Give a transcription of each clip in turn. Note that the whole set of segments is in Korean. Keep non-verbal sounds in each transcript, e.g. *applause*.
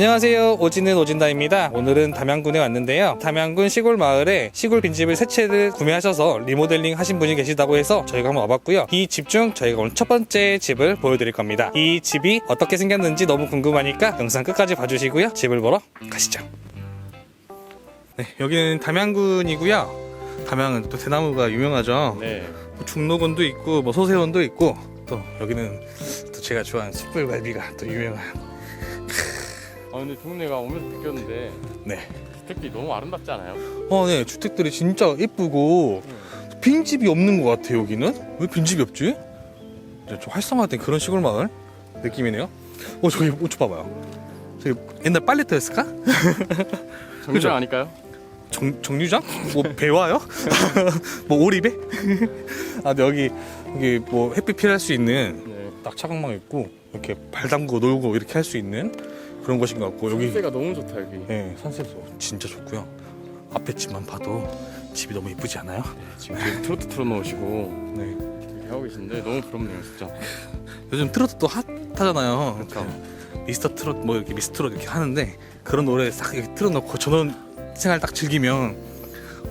안녕하세요. 오지는 오진다입니다. 오늘은 담양군에 왔는데요. 담양군 시골 마을에 시골 빈집을 세 채를 구매하셔서 리모델링 하신 분이 계시다고 해서 저희가 한번 와봤고요. 이 집 중 저희가 오늘 첫 번째 집을 보여드릴 겁니다. 이 집이 어떻게 생겼는지 너무 궁금하니까 영상 끝까지 봐주시고요. 집을 보러 가시죠. 네, 여기는 담양군이고요. 담양은 또 대나무가 유명하죠. 네. 뭐 중록원도 있고 뭐 소세원도 있고 또 여기는 또 제가 좋아하는 숯불갈비가 또 유명한 아 근데 동네가 오면서 느꼈는데 네. 주택들이 너무 아름답지 않아요? 어, 네. 주택들이 진짜 예쁘고 빈집이 없는 것 같아요. 여기는 왜 빈집이 없지? 이제 좀 활성화된 그런 시골 마을 느낌이네요. 어 저기 우측 봐봐요. 저기 옛날 빨래터였을까? *laughs* 정장 아닐까요? 정, 정류장? 뭐 배와요? *laughs* 뭐 오리배? *laughs* 아 근데 여기 여기 뭐 햇빛 피할 수 있는 네. 딱 차광망 있고 이렇게 발 담그고 놀고 이렇게 할 수 있는 그런 곳인 것 같고 여기 산세가 너무 좋다 여기. 네 산세도 진짜 좋고요. 앞에 집만 봐도 집이 너무 이쁘지 않아요? 지금 계속 트로트 틀어놓으시고 네. 이렇게 하고 계신데 너무 부럽네요 진짜. 요즘 트로트 또 핫하잖아요. 그렇죠. 미스터 트롯 뭐 이렇게 미스 트롯 이렇게 하는데 그런 노래 싹 이렇게 틀어놓고 전원 생활 딱 즐기면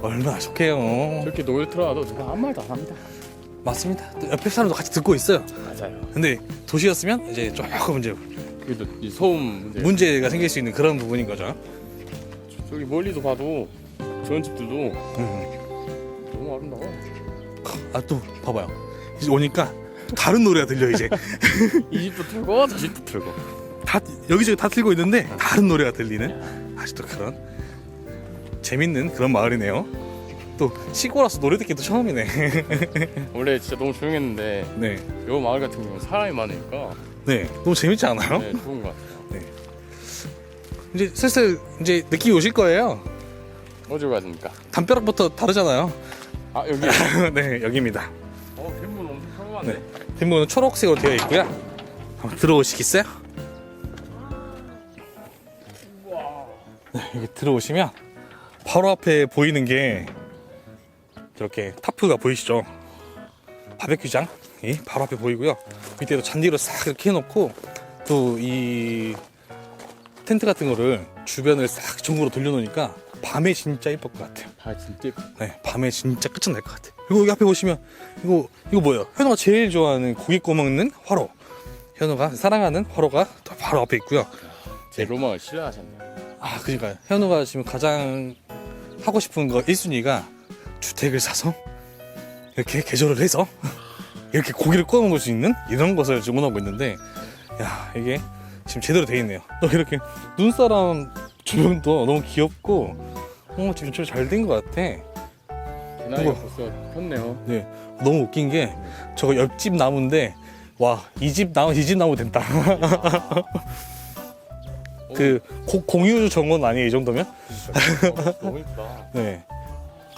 얼마나 좋게요. 저렇게 노래 틀어놔도 제가 아무 말도 안 합니다. 맞습니다. 또 옆에 사람도 같이 듣고 있어요. 맞아요. 근데 도시였으면 이제 조금 이제 이 소음 문제. 문제가 생길 수 있는 그런 부분인 거죠. 저기 멀리도 봐도 저런 집들도 음. 너무 아름다워. 아 또 봐봐요. 이제 오니까 다른 노래가 들려 이제 *laughs* 이 집도 틀고 저 집도 틀고. 다 여기저기 다 틀고 있는데 다른 노래가 들리는 아직도 그런 재밌는 그런 마을이네요. 또 시골 와서 노래 듣기도 처음이네. *laughs* 원래 진짜 너무 조용했는데 네, 요 마을 같은 경우는 사람이 많으니까 네, 너무 재밌지 않아요? 네, 좋은 것 같아요. 이제 슬슬 이제 느낌이 오실 거예요. 어디로 가야 됩니까? 담벼락부터 다르잖아요. 아 여기. *laughs* 네, 여기입니다. 어 뒷문 엄청 평범한데. 네. 뒷문은 초록색으로 되어 있고요. 한번 들어오시겠어요? 네, 여기 들어오시면 바로 앞에 보이는 게 이렇게 타프가 보이시죠? 바베큐장 이 바로 앞에 보이고요. 밑에도 잔디로 싹 이렇게 해놓고 또 이 텐트 같은 거를 주변을 싹 전구로 돌려놓으니까 밤에 진짜 예쁠 것 같아요. 아 진짜. 네, 밤에 진짜 끝장날 것 같아요. 그리고 여기 앞에 보시면 이거 이거 뭐예요? 현우가 제일 좋아하는 고기 구워 먹는 화로. 현우가 사랑하는 화로가 또 바로 앞에 있고요. 제 로망을 실현하셨네요. 아, 그러니까 현우가 지금 가장 하고 싶은 거 1순위가 주택을 사서 이렇게 개조를 해서 이렇게 고기를 구워 먹을 수 있는 이런 것을 원하고 있는데 야, 이게 지금 제대로 돼 있네요. 또 이렇게 눈사람 조명도 너무 귀엽고 어, 지금 잘된 것 같아. 이거. 벌써 폈네요. 네, 너무 웃긴 게 저거 옆집 나무인데 와 이 집 나무 이 집 나무 된다. *laughs* 그 고- 공유 정원 아니에요 이 정도면? 어, 너무 예쁘다. *laughs* 네.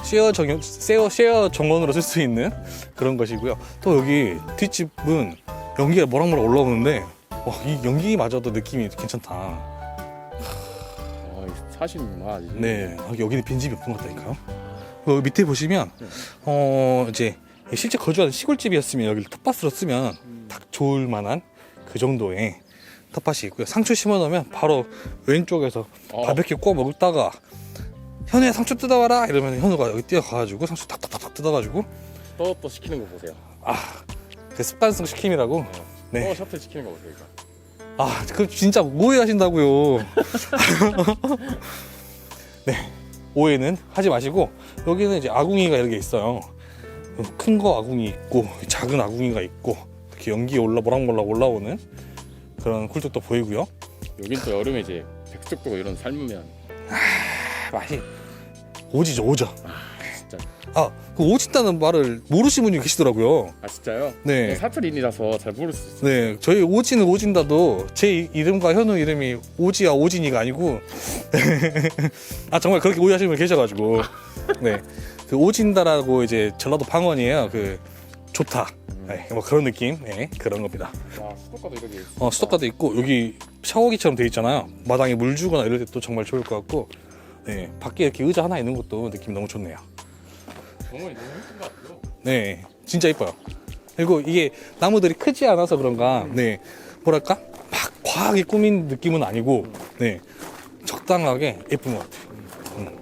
쉐어 정원, 쉐어, 쉐어 정원으로 쓸 수 있는 그런 것이고요. 또 여기 뒷집은 연기가 모락모락 올라오는데 와, 이 연기마저도 느낌이 괜찮다. 아, 사실이구나. 이제. 네, 아, 여기는 빈집이 없는 것 같다니까요. 여기 밑에 보시면 네. 어 이제 실제 거주하는 시골집이었으면 여기를 텃밭으로 쓰면 딱 좋을 만한 그 정도의 텃밭이 있고요. 상추 심어놓으면 바로 왼쪽에서 어. 바베큐 구워 먹다가 현우야 상추 뜯어와라 이러면 현우가 여기 뛰어가가지고 상추 탁탁탁탁 뜯어가지고 떠떠 시키는 거 보세요. 아 그 습관성 시킴이라고 네. 네. 셔틀 시키는 거 보세요. 이거. 아, 그 진짜 오해하신다고요. *laughs* 네, 오해는 하지 마시고 여기는 이제 아궁이가 이렇게 있어요. 큰 거 아궁이 있고 작은 아궁이가 있고 이렇게 연기 올라 모락모락 올라오는 그런 굴뚝도 보이고요. 여긴 또 여름에 이제 백숙도 이런 삶으면 아, 맛이 오지죠, 오죠. 진짜. 아, 그 오진다는 말을 모르시는 분이 계시더라고요. 아 진짜요? 네. 사투리인이라서 잘 모를 수 있어요. 네, 저희 오진은 오진다도 제 이- 이름과 현우 이름이 오지야 오진이가 아니고 *laughs* 아 정말 그렇게 오해하시는 분 계셔가지고 네, 그 오진다라고 이제 전라도 방언이에요. 그 좋다, 네, 뭐 그런 느낌, 네, 그런 겁니다. 와 수도가도 이렇게. 어, 수도가도 있고 여기 샤워기처럼 돼 있잖아요. 마당에 물 주거나 이럴 때 또 정말 좋을 것 같고, 네, 밖에 이렇게 의자 하나 있는 것도 느낌 너무 좋네요. 정원이 너무 예쁜 것 같아요. 네, 진짜 이뻐요. 그리고 이게 나무들이 크지 않아서 그런가, 네, 뭐랄까? 막 과하게 꾸민 느낌은 아니고, 네 적당하게 예쁜 것 같아요. 음.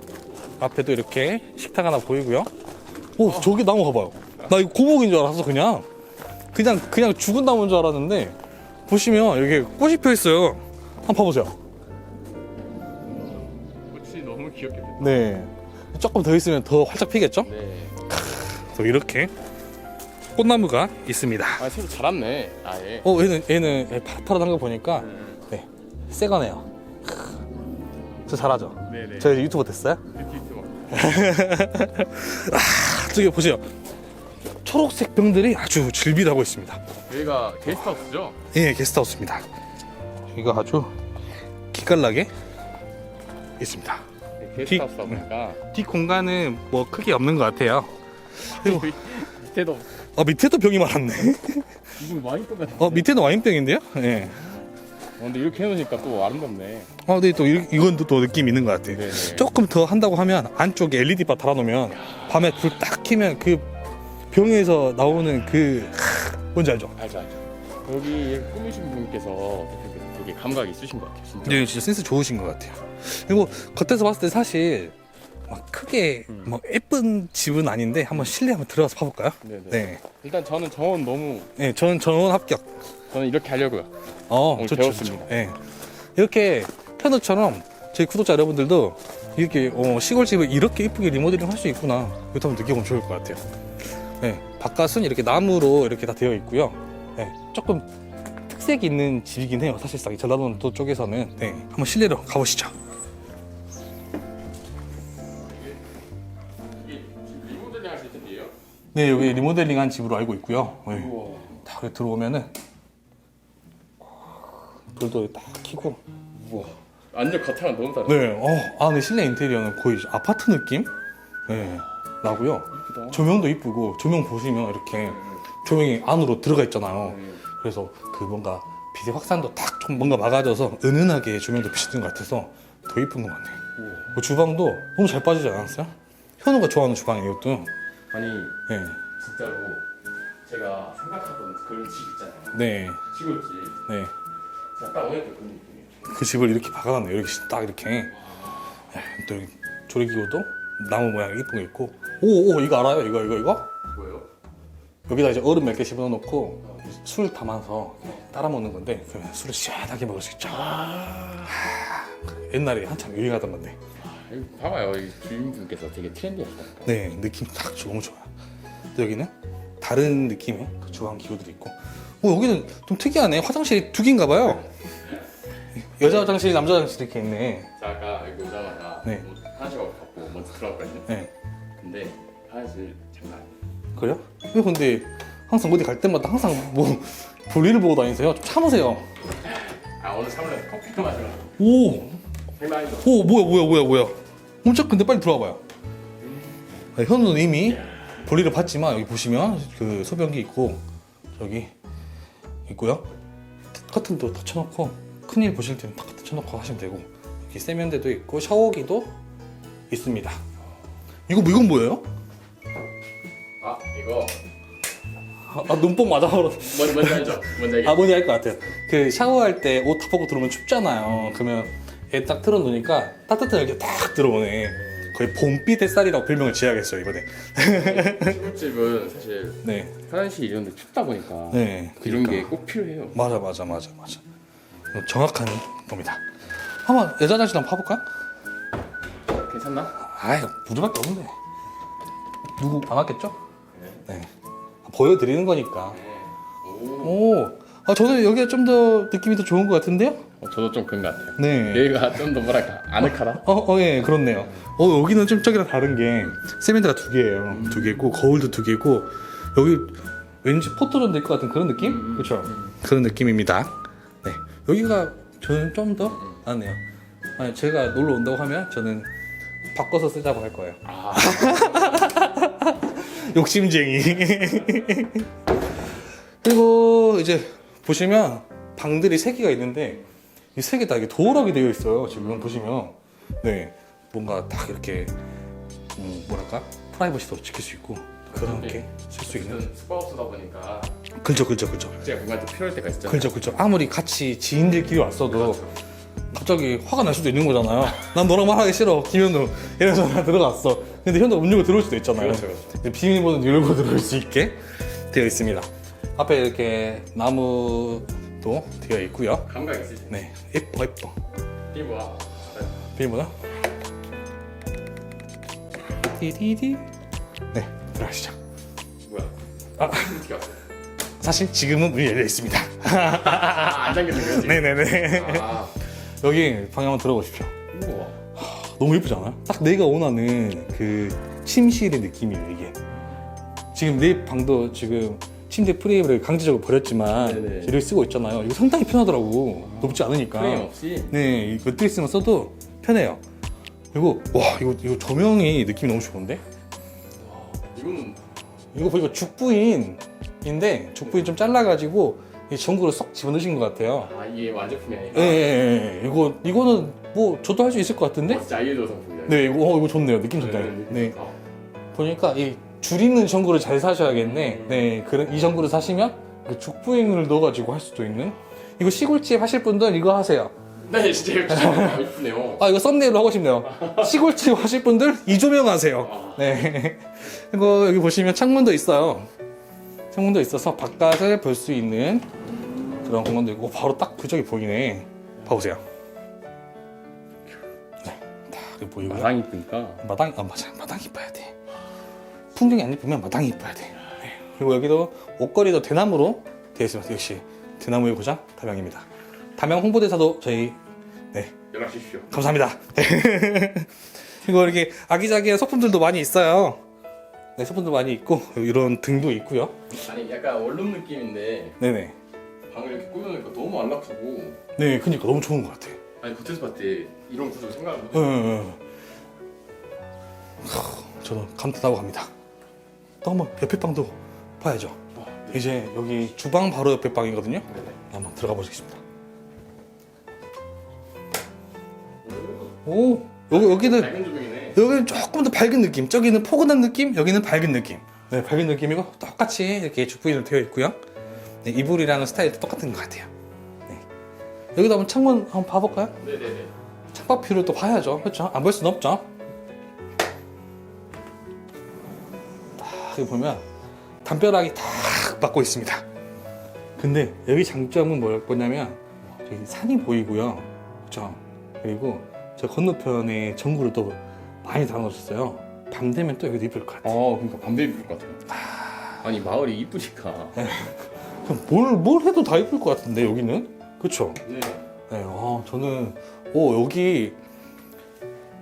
앞에도 이렇게 식탁 하나 보이고요. 오 저기 나무 봐봐요. 나 이거 고목인 줄 알았어 그냥 그냥 그냥 죽은 나무인 줄 알았는데 보시면 이렇게 꽃이 펴 있어요. 한번 봐보세요. 귀엽게 폈다. 네 조금 더 있으면 더 활짝 피겠죠? 네. 또 이렇게 꽃나무가 있습니다. 아 새로 자랐네. 아예. 어 얘는 얘는 파릇파릇한 거 보니까 네 새 거네요. 저 잘하죠? 네네. 저 유튜버 됐어요? 뷰티 *laughs* 아, 저기 보세요. 초록색 병들이 아주 질비하고 있습니다. 여기가 게스트하우스죠? 예, 게스트하우스입니다. 이거 아주 기깔나게 있습니다. 네, 게스트하우스다 보니까 뒷 공간은 뭐 크게 없는 것 같아요. 그리고 밑에도 어, 밑에도 병이 많았네. 이거 많이 똑같아. 어, 밑에는 와인병인데요? 예. 어, 근데 이렇게 해놓으니까 또 아름답네. 어, 근데 또 이, 이건 또, 또 느낌 있는 것 같아 요. 네네. 조금 더 한다고 하면 안쪽에 LED 바 달아놓으면 밤에 불 딱 켜면 그 병에서 나오는 그 하, 뭔지 알죠? 알죠 알죠. 여기 꾸미신 분께서 되게 감각이 있으신 것 같아요. 진짜. 네, 진짜 센스 좋으신 것 같아요. 그리고 겉에서 봤을 때 사실 막 크게 음. 뭐 예쁜 집은 아닌데 한번 실내 한번 들어가서 봐볼까요? 네네. 네, 일단 저는 정원 너무 네, 저는 전원 합격. 저는 이렇게 하려고요. 어, 오늘 배웠습니다. 네. 이렇게 편우처럼 저희 구독자 여러분들도 이렇게 어, 시골집을 이렇게 예쁘게 리모델링 할 수 있구나. 이것도 한번 느껴보면 좋을 것 같아요. 네, 바깥은 이렇게 나무로 이렇게 다 되어 있고요. 네, 조금 특색 있는 집이긴 해요. 사실상 이 전라도 쪽에서는. 네, 한번 실내로 가보시죠. 이게 지금 리모델링 하실 텐데요. 네, 여기 리모델링한 집으로 알고 있고요. 네, 우와. 다 여기 들어오면은 불도 딱 켜고. 우와. 완전 겉에랑 너무 다르네. 네, 어, 아, 네 실내 인테리어는 거의 아파트 느낌? 네, 나고요. 이쁘다. 조명도 이쁘고 조명 보시면 이렇게 조명이 안으로 들어가 있잖아요. 네. 그래서 그 뭔가 빛의 확산도 딱 좀 뭔가 막아져서 은은하게 조명도 비치는 것 같아서 더 이쁜 것. 우와. 그 주방도 너무 잘 빠지지 않았어요? 현우가 좋아하는 주방이에요, 이것도. 아니 네, 진짜로 제가 생각하던 그런 집 있잖아요. 네, 시골집. 네. 제가 딱 오늘 그런 느낌이에요. 그 집을 이렇게 박아놨네요. 이렇게 딱 이렇게. 예, 또 여기 조리기구도 나무 모양 이쁜 거 있고. 오, 오, 이거 알아요? 이거, 이거, 이거? 여기다 이제 얼음 몇 개 집어넣고 술 담아서 따라 먹는 건데 그러면 술을 시원하게 먹을 수 있죠. 아, 옛날에 한참 유행하던 건데. 아, 이거 봐봐요. 이 주인분께서 되게 트렌디하시다니까. 네, 느낌 딱 너무 좋아요. 또 여기는 다른 느낌의 그 주방 기구들이 있고. 어, 여기는 좀 특이하네. 화장실이 두 개인가 봐요. *laughs* 여자 화장실, 남자 화장실 이렇게 있네. 자, 아까 여기 오자마자 네. 뭐 화장실 갖고 먼저 들어갔거든요. 네. 근데 화장실. 그래요? 왜 근데 항상 어디 갈 때마다 항상 뭐 볼일을 보고 다니세요? 좀 참으세요. 아 오늘 사무실 커피도 마시러 오? 오 뭐야 뭐야 뭐야 뭐야. 엄청 근데 빨리 들어와 봐요. 네, 현우는 이미 볼일을 봤지만 여기 보시면 그 소변기 있고 여기 있고요. 커튼도 닫혀놓고 큰일 보실 때는 딱 닫혀놓고 하시면 되고 여기 세면대도 있고 샤워기도 있습니다. 이거 이건 뭐예요? 아 이거 아, 아 눈뽕 맞아버렸어. 뭔지 뭔지 알죠? 뭔지 알겠죠? 아 뭔지 알 것 같아요. 그 샤워할 때 옷 다 벗고 들어오면 춥잖아요. 그러면 얘딱 틀어놓으니까 따뜻한 이렇게 딱 들어오네. 거의 봄빛 햇살이라고 별명을 지어야겠어요 이번에. 시골집은 사실 네, 화장실 이런 데 춥다 보니까 네, 이런 그러니까. 게 꼭 필요해요. 맞아 맞아 맞아 맞아. 정확한 겁니다. 한번 여자 화장실 한번 파볼까? 괜찮나? 아이 우리밖에 없는데 누구 안 왔겠죠? 네. 보여드리는 거니까. 오. 오, 아 저는 여기가 좀 더 느낌이 더 좋은 것 같은데요? 어, 저도 좀 그런 것 같아요. 네. 여기가 좀 더 뭐랄까 아늑하다. 어, 어, 예, 그렇네요. 어, 여기는 좀 저기랑 다른 게 세면대가 두 개예요. 두 개고 거울도 두 개고 여기 왠지 포토존 될 것 같은 그런 느낌? 그렇죠. 그런 느낌입니다. 네, 여기가 저는 좀더 낫네요. 아니, 제가 놀러 온다고 하면 저는 바꿔서 쓰자고 할 거예요. 아, *laughs* 욕심쟁이. *laughs* 그리고 이제 보시면 방들이 세 개가 있는데 이 세 개 다 이게 도어락이 되어 있어요. 지금 보시면 네 뭔가 딱 이렇게 음, 뭐랄까 프라이버시도 지킬 수 있고 그렇게 쓸 수 있는. 숙박업소다 보니까 그죠, 그죠, 그죠. 제가 뭔가 좀 필요할 때가 있잖아요. 그죠, 그죠. 아무리 같이 지인들끼리 왔어도 그렇죠. 갑자기 화가 날 수도 있는 거잖아요. 난 너랑 말하기 싫어, 김현우. 이래서 나 들어갔어. 근데 현우 음료가 들어올 수도 있잖아요. 그렇죠, 그렇죠. 비밀번호 열고 들어올 수 있게 되어 있습니다. 앞에 이렇게 나무도 되어 있고요. 감각 있으시네. 네, 예뻐 예뻐. 피부와 비밀번호. 디디디. 네, 들어가시죠. 뭐야? 아. 어떻게 왔어? 사실 지금은 문이 열려 있습니다. *laughs* 아, 안 잠겼어 그렇지? 네네네. 아, 여기 방 한번 들어보십시오. 우와. 너무 예쁘지 않아요? 딱 내가 원하는 그 침실의 느낌이에요 이게 지금 내 방도 지금 침대 프레임을 강제적으로 버렸지만 네네. 이렇게 쓰고 있잖아요 이거 상당히 편하더라고 높지 않으니까 프레임 없이 네 이거 뜨있으면 써도 편해요 그리고 와 이거 이거 조명이 느낌이 너무 좋은데 이거는 이거 보니까 죽부인인데 죽부인 좀 잘라가지고 이 전구를 쏙 집어넣으신 것 같아요 아 이게 완제품이 아니라 예, 예, 예, 예. 이거 이거는 뭐 저도 할 수 있을 것 같은데 어, 진짜 아이돌 상품이야. 네 이거 어, 이거 좋네요 느낌 좋다 네 어. 보니까 이 줄이는 전구를 잘 사셔야겠네. 네, 그런 이 전구를 사시면 그 죽부잉을 넣어가지고 할 수도 있는. 이거 시골집 하실 분들 이거 하세요. 네 진짜 이거 진짜 이쁘네요. 아 이거 썸네일로 하고 싶네요. 시골집 하실 분들 이 조명 하세요. 네. *laughs* 이거 여기 보시면 창문도 있어요. 창문도 있어서 바깥을 볼 수 있는 그런 공간도 있고 바로 딱 그쪽이 보이네. 봐보세요. 네, 딱 보이고요. 마당 이쁘니까 마당 아 맞아 마당 이뻐야 돼 풍경이 안 이쁘면 마당이 이뻐야 돼 네. 그리고 여기도 옷걸이도 대나무로 되어 있습니다 역시 대나무의 고장 담양입니다 담양 홍보대사도 저희 네 연락 주십시오. 감사합니다 *laughs* 그리고 이렇게 아기자기한 소품들도 많이 있어요 네 소품도 많이 있고 *laughs* 이런 등도 있고요 아니 약간 원룸 느낌인데 네네 방을 이렇게 꾸며놓으니까 너무 안락하고 네 그니까 너무 좋은 것 같아 아니 겉에서 때 이런 구조 생각을 못 응, 응, 응. 하, 저는 감탄하고 갑니다. 또 한번 옆에 방도 봐야죠. 했어요. 이제 여기 주방 바로 옆에 방이거든요. 네네. 한번 들어가 보겠습니다. 오, 여기 여기는 밝은 조명이네. 여기는 조금 더 밝은 느낌. 저기는 포근한 느낌, 여기는 밝은 느낌. 네, 밝은 느낌이고 똑같이 이렇게 죽부인으로 되어 있고요. 네, 이불이라는 스타일도 똑같은 것 같아요. 네. 여기도 한번 창문 한번 봐볼까요? 네네네. 창밖 뷰를 또 봐야죠. 그렇죠? 안 볼 수는 없죠. 딱 여기 보면 담벼락이 탁 맞고 있습니다. 근데 여기 장점은 뭐- 뭐냐면 산이 보이고요. 그렇죠? 그리고 저 건너편에 전구를 또 많이 달아놓으셨어요. 밤 되면 또 여기도 이쁠 것 같아요. 어 그러니까 밤새 이쁠 것 같아요. 아니 마을이 이쁘니까. 그럼 뭘, 뭘 해도 다 이쁠 것 같은데 여기는? 그렇죠? 네. 네, 어, 저는 오 여기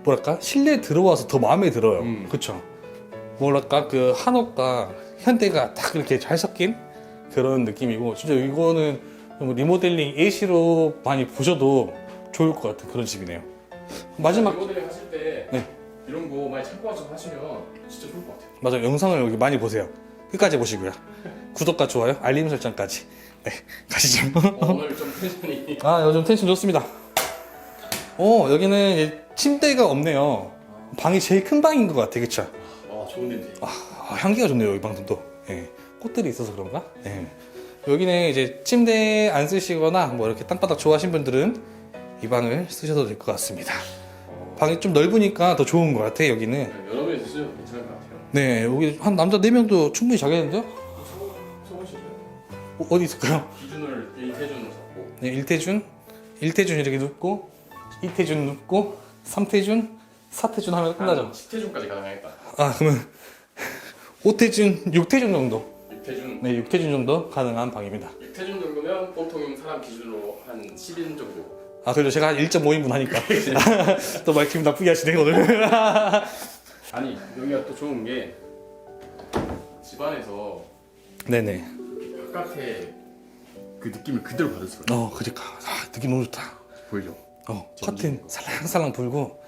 뭐랄까 실내 들어와서 더 마음에 들어요. 음. 그렇죠. 뭐랄까 그 한옥과 현대가 딱 이렇게 잘 섞인 그런 느낌이고 진짜 이거는 뭐 리모델링 AC로 많이 보셔도 좋을 것 같은 그런 집이네요. 마지막 리모델링 하실 때 네. 이런 거 많이 참고 하셔서 하시면 진짜 좋을 것 같아요. 맞아 요 영상을 여기 많이 보세요. 끝까지 보시고요. 구독과 좋아요, 알림 설정까지. 네, 가시죠. 어, 오늘 좀 텐션이. 아 요즘 텐션 좋습니다. 어 여기는 이제 침대가 없네요. 방이 제일 큰 방인 것 같아, 그쵸? 아 좋은 냄새. 아, 향기가 좋네요 이 방도 또. 예. 꽃들이 있어서 그런가? 예. 여기는 이제 침대 안 쓰시거나 뭐 이렇게 땅바닥 좋아하신 분들은 이 방을 쓰셔도 될 것 같습니다. 방이 좀 넓으니까 더 좋은 것 같아 여기는. 여러 명이 있으셔도 괜찮을 것 같아요. 네 여기 한 남자 4 명도 충분히 자겠는데요? 써보시죠. 어, 어디 있을까요? 기준을 일태준으로 잡고. 네, 일태준, 일태준 이렇게 눕고, 이태준 눕고, 삼태준, 사태준 하면 끝나죠. 10태준까지 가능하겠다. 아 그러면 오태준, 육태준 정도. 육태준. 네, 육태준 정도 가능한 방입니다. 육태준 정도면 보통 사람 기준으로 한 10인 정도. 아 그래도 제가 한 1.5인분 하니까 *laughs* 또말 기분 나쁘게 하시네 오늘. *laughs* 아니 여기가 또 좋은 게 집안에서 네네. 바깥에 그 느낌을 그대로 받을 수가 있어요. 어 그러니까 아, 느낌 너무 좋다. 보이죠? 어 커튼 살랑살랑 불고,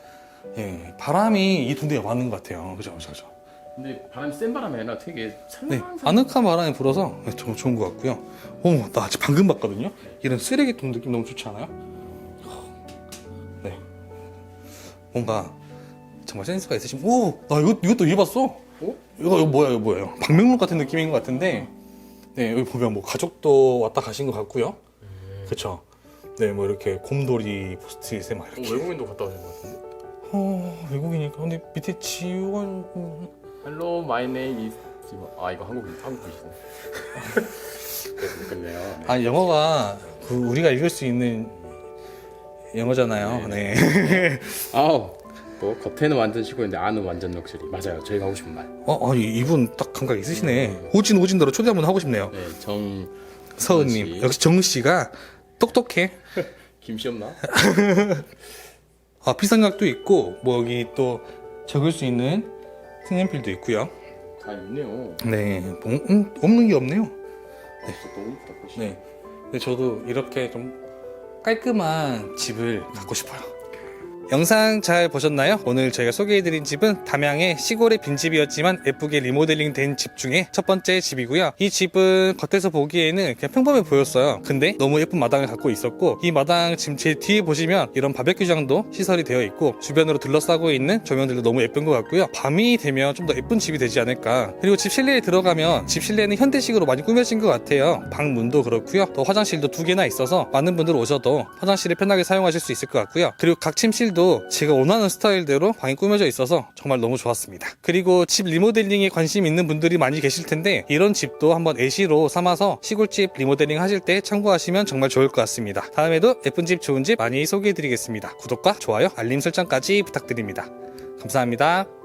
예 바람이 이두 대가 맞는 것 같아요. 그죠, 그죠, 그죠. 근데 바람이 센 바람이 아니라 되게 네, 살랑살랑. 아늑한 바람이 불어서 네, 좀 좋은 것 같고요. 어머, 나 아직 방금 봤거든요. 이런 쓰레기통 느낌 너무 좋지 않아요? 뭔가 정말 센스가 있으신. 오, 나 이거 이것도 입었어. 어? 이거 이거 뭐야, 이거 뭐예요? 방명록 같은 느낌인 것 같은데. 네, 여기 보면 뭐 가족도 왔다 가신 것 같고요. 그렇죠. 네, 뭐 이렇게 곰돌이 포스트잇에 막 어, 이렇게. 외국인도 갔다 오신 것 같은데. 어, 외국이니까. 근데 밑에 지원. Hello, my name is. 아 이거 한국 한국이시네. *laughs* 그래서 못겠네요. 네. 아, 영어가 그 우리가 읽을 수 있는 영어잖아요. 네. 아우 뭐 겉에는 완전 시골인데 안은 완전 럭셔리. 맞아요. 저희가 하고 싶은 말. 어, 아니, 이분 딱 감각 있으시네. 오진 오진더로 초대 한번 하고 싶네요. 네, 정 서은님. 씨. 역시 정우 씨가 똑똑해. *laughs* 김씨 없나? 아, 비상각도 있고, 뭐 여기 또 적을 수 있는 색연필도 있고요. 다 있네요. 네, 뭐, 음, 없는 게 없네요. 진짜 너무 이쁘다. 꽃이. 네. 근데 저도 이렇게 좀 깔끔한 집을 갖고 싶어요. 영상 잘 보셨나요? 오늘 저희가 소개해드린 집은 담양의 시골의 빈집이었지만 예쁘게 리모델링 된 집 중에 첫 번째 집이고요. 이 집은 겉에서 보기에는 그냥 평범해 보였어요. 근데 너무 예쁜 마당을 갖고 있었고 이 마당 지금 제 뒤에 보시면 이런 바베큐장도 시설이 되어 있고 주변으로 둘러싸고 있는 조명들도 너무 예쁜 것 같고요. 밤이 되면 좀 더 예쁜 집이 되지 않을까. 그리고 집 실내에 들어가면 집 실내는 현대식으로 많이 꾸며진 것 같아요. 방 문도 그렇고요. 또 화장실도 두 개나 있어서 많은 분들 오셔도 화장실을 편하게 사용하실 수 있을 것 같고요. 그리고 각 침실도 제가 원하는 스타일대로 방이 꾸며져 있어서 정말 너무 좋았습니다. 그리고 집 리모델링에 관심 있는 분들이 많이 계실 텐데 이런 집도 한번 예시로 삼아서 시골집 리모델링 하실 때 참고하시면 정말 좋을 것 같습니다. 다음에도 예쁜 집 좋은 집 많이 소개해 드리겠습니다. 구독과 좋아요, 알림 설정까지 부탁드립니다. 감사합니다.